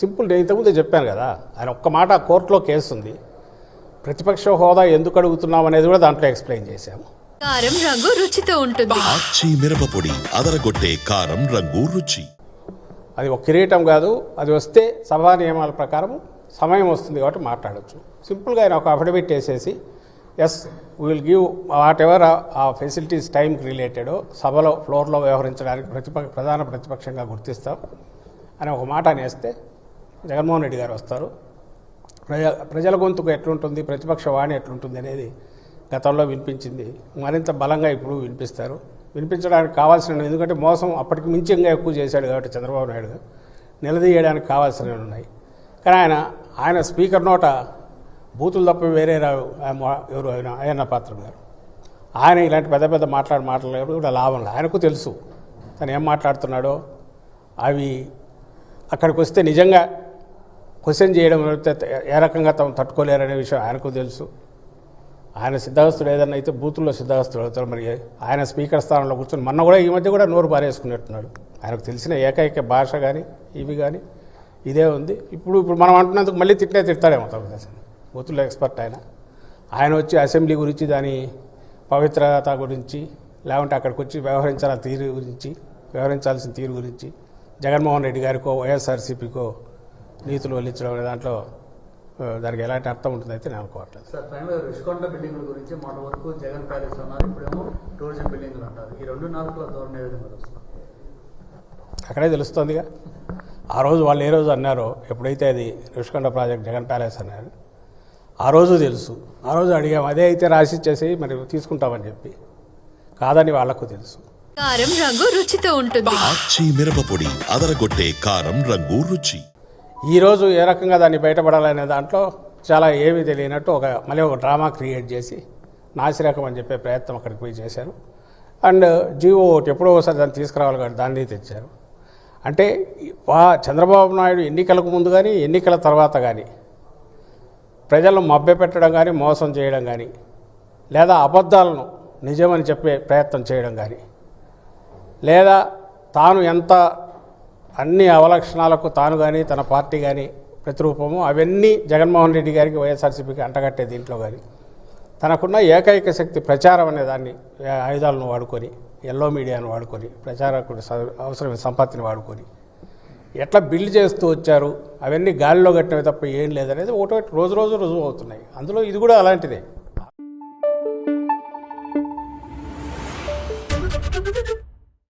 Simple నేను ఇంతకుముందే చెప్పాను కదా ఆయన ఒక్క మాట కోర్టులో కేసు ఉంది. ప్రతిపక్ష హోదా ఎందుకు అడుగుతున్నాం అనేది కూడా దాంట్లో ఎక్స్ప్లెయిన్ చేశాము. కారం రంగు రుచితో ఉంటుంది. ఆచి మిరపపొడి అదరగొట్టే కారం రంగు రుచి. అది ఒక కిరీటం కాదు అది వస్తే సభా నియమాల ప్రకారం సమయం వస్తుంది కాబట్టి మాట్లాడొచ్చు. సింపుల్గా ఆయన ఒక అఫిడవిట్ వేసేసి yes will give whatever ఆ ఫెసిలిటీస్ టైంకి రిలేటెడ్ సభలో ఫ్లోర్లో వ్యవహరించడానికి ప్రతిపక్ష ప్రధాన ప్రతిపక్షంగా గుర్తిస్తాం. అని ఒక మాట అనేస్తే జగన్మోహన్ రెడ్డి గారు వస్తారు. ప్రజ ప్రజల గొంతుకు ఎట్లుంటుంది ప్రతిపక్ష వాణి ఎట్లుంటుంది అనేది గతంలో వినిపించింది. మరింత బలంగా ఇప్పుడు వినిపిస్తారు. వినిపించడానికి కావాల్సిన ఎందుకంటే మోసం అప్పటికి మించి ఇంకా ఎక్కువ చేశాడు కాబట్టి చంద్రబాబు నాయుడు. నిలదీయడానికి కావాల్సినవి ఉన్నాయి. కానీ ఆయన ఆయన స్పీకర్ నోట బూతులు తప్ప వేరే రావు ఎవరు ఆయన అయ్యన్న పాత్ర గారు. ఆయన ఇలాంటి పెద్ద పెద్ద మాట్లాడి మాట్లాడేప్పుడు కూడా లాభం ఆయనకు తెలుసు తను ఏం మాట్లాడుతున్నాడో. అవి అక్కడికి వస్తే నిజంగా క్వశ్చన్ చేయడం అయితే ఏ రకంగా తమ తట్టుకోలేరనే విషయం ఆయనకు తెలుసు. ఆయన సిద్ధహస్తుడు ఏదన్నా అయితే బూతుల్లో సిద్ధహస్తుడు అవుతారు మరి ఆయన స్పీకర్ స్థానంలో కూర్చొని మొన్న కూడా ఈ మధ్య కూడా నోరు పారేసుకునేట్టున్నాడు ఆయనకు తెలిసిన ఏకైక భాష కానీ ఇవి కానీ ఇదే ఉంది. ఇప్పుడు ఇప్పుడు మనం అంటున్నందుకు మళ్ళీ తిట్టే తిడతాడేమో తప్పదేశం బూతుల్లో ఎక్స్పర్ట్ ఆయన. ఆయన వచ్చి అసెంబ్లీ గురించి దాని పవిత్రత గురించి లేకుంటే అక్కడికి వచ్చి వ్యవహరించాల తీరు గురించి వ్యవహరించాల్సిన తీరు గురించి జగన్మోహన్ రెడ్డి గారికో వైఎస్ఆర్సీపీకో నీతులు వల్లించడం అనే దాంట్లో దానికి ఎలాంటి అర్థం ఉంటుందో అయితే నేను అనుకోవట్లేదు. సార్ ఫైనల్ రుషికొండ బిల్డింగ్ల గురించి మొన్న వరకు జగన్ ప్యాలెస్ అన్నారు ఇప్పుడేమో టూరిజం బిల్డింగ్లు అంటారు. ఈ రెండు నాలుగుల ధోరణి విధంగా అక్కడే తెలుస్తుందిగా. ఆ రోజు వాళ్ళు ఏ రోజు అన్నారో ఎప్పుడైతే అది రుషికొండ ప్రాజెక్ట్ జగన్ ప్యాలెస్ అన్నారు ఆ రోజు తెలుసు. ఆ రోజు అడిగాం అదే అయితే రాసి ఇచ్చేసి మరి తీసుకుంటామని చెప్పి. కాదని వాళ్ళకు తెలుసు. కారం రంగు రుచితో ఉంటుంది. మిరపపొడి అదరగొట్టే కారం రంగు రుచి. ఈరోజు ఏ రకంగా దాన్ని బయటపడాలనే దాంట్లో చాలా ఏమీ తెలియనట్టు ఒక మళ్ళీ ఒక డ్రామా క్రియేట్ చేసి నాసిరకం అని చెప్పే ప్రయత్నం అక్కడికి పోయి చేశారు. అండ్ జీవో ఒకటి ఎప్పుడో ఒకసారి దాన్ని తీసుకురావాలి కాబట్టి దాన్ని తెచ్చారు. అంటే వా చంద్రబాబు నాయుడు ఎన్నికలకు ముందు కానీ ఎన్నికల తర్వాత కానీ ప్రజలను మభ్యపెట్టడం కానీ మోసం చేయడం కానీ లేదా అబద్ధాలను నిజమని చెప్పే ప్రయత్నం చేయడం కానీ లేదా తాను ఎంత అన్ని అవలక్షణాలకు తాను కానీ తన పార్టీ కానీ ప్రతిరూపము అవన్నీ జగన్మోహన్ రెడ్డి గారికి వైఎస్ఆర్సీపీకి అంటగట్టే దీంట్లో కానీ తనకున్న ఏకైక శక్తి ప్రచారం అనే దాన్ని ఆయుధాలను వాడుకొని ఎల్లో మీడియాను వాడుకొని ప్రచారకుడు అవసరమైన సంపత్తిని వాడుకొని ఎట్లా బిల్డ్ చేస్తూ వచ్చారు? అవన్నీ గాలిలో కట్టినవి తప్ప ఏం లేదనేది ఒకటి రోజు రోజు రుజువు అవుతున్నాయి. అందులో ఇది కూడా అలాంటిదే.